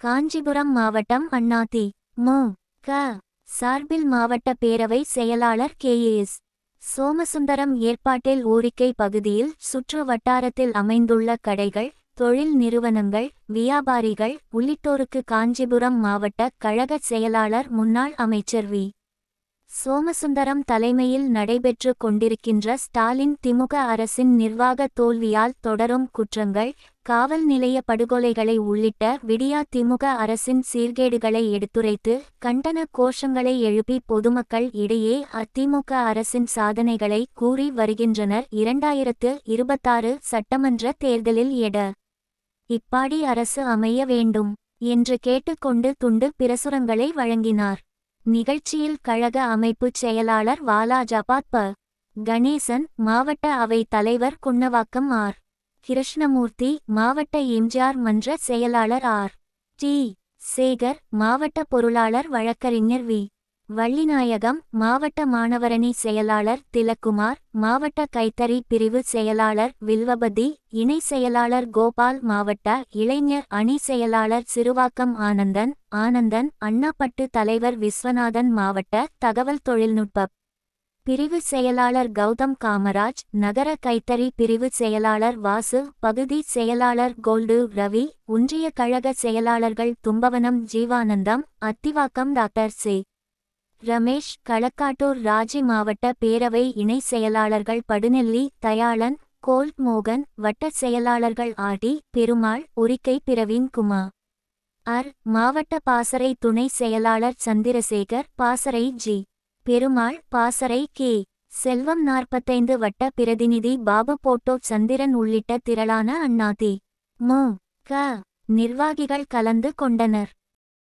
காஞ்சிபுரம் மாவட்டம் அண்ணாதி மு. க. சார்பில் மாவட்ட பேரவை செயலாளர் கேஏஎஸ் சோமசுந்தரம் ஏற்பாட்டில் ஊரிக்கை பகுதியில் சுற்று வட்டாரத்தில் அமைந்துள்ள கடைகள் தொழில் நிறுவனங்கள் வியாபாரிகள் உள்ளிட்டோருக்கு காஞ்சிபுரம் மாவட்ட கழக செயலாளர் முன்னாள் அமைச்சர் வி. சோமசுந்தரம் தலைமையில் நடைபெற்று கொண்டிருக்கின்ற ஸ்டாலின் திமுக அரசின் நிர்வாக தோல்வியால் தொடரும் குற்றங்கள் காவல் நிலைய படுகொலைகளை உள்ளிட்ட விடியா திமுக அரசின் சீர்கேடுகளை எடுத்துரைத்து கண்டன கோஷங்களை எழுப்பி பொதுமக்கள் இடையே அதிமுக அரசின் சாதனைகளை கூறி வருகின்றனர். இரண்டாயிரத்து இருபத்தாறு சட்டமன்ற தேர்தலில் எட. இப்பாடி அரசு அமைய வேண்டும் என்று கேட்டுக்கொண்டு துண்டு பிரசுரங்களை வழங்கினார். நிகழ்ச்சியில் கழக அமைப்புச் செயலாளர் வாலாஜபாத் ப. கணேசன் மாவட்ட அவை தலைவர் குன்னவாக்கம் ஆர். கிருஷ்ணமூர்த்தி மாவட்ட எம்ஜிஆர் மன்ற செயலாளர் ஆர். டி. சேகர் மாவட்ட பொருளாளர் வழக்கறிஞர் வி. வள்ளிநாயகம் மாவட்ட மாணவரணி செயலாளர் திலக்குமார் மாவட்ட கைத்தறி பிரிவு செயலாளர் வில்வபதி இணை செயலாளர் கோபால் மாவட்ட இளைஞர் அணி செயலாளர் சிறுவாக்கம் ஆனந்தன் ஆனந்தன் அண்ணாப்பட்டு தலைவர் விஸ்வநாதன் மாவட்ட தகவல் தொழில்நுட்ப பிரிவு செயலாளர் கௌதம் காமராஜ் நகர கைத்தறி பிரிவு செயலாளர் வாசு பகுதி செயலாளர் கோல்டு ரவி ஒன்றிய கழக செயலாளர்கள் தும்பவனம் ஜீவானந்தம் அத்திவாக்கம் டாக்டர் சி. ரமேஷ் களக்காட்டூர் ராஜி மாவட்ட பேரவை இணை செயலாளர்கள் படுநெல்லி தயாளன் கோல்ட் மோகன் வட்ட செயலாளர்கள் ஆடி பெருமாள் உரிக்கை பிரவீன் குமா. அர் மாவட்ட பாசறை துணை செயலாளர் சந்திரசேகர் பாசறை ஜி. பெருமாள் பாசறை கே. செல்வம் நாற்பத்தைந்து வட்ட பிரதிநிதி பாபு போட்டோ சந்திரன் உள்ளிட்ட திரளான அண்ணாதி மு. க. நிர்வாகிகள் கலந்து கொண்டனர்.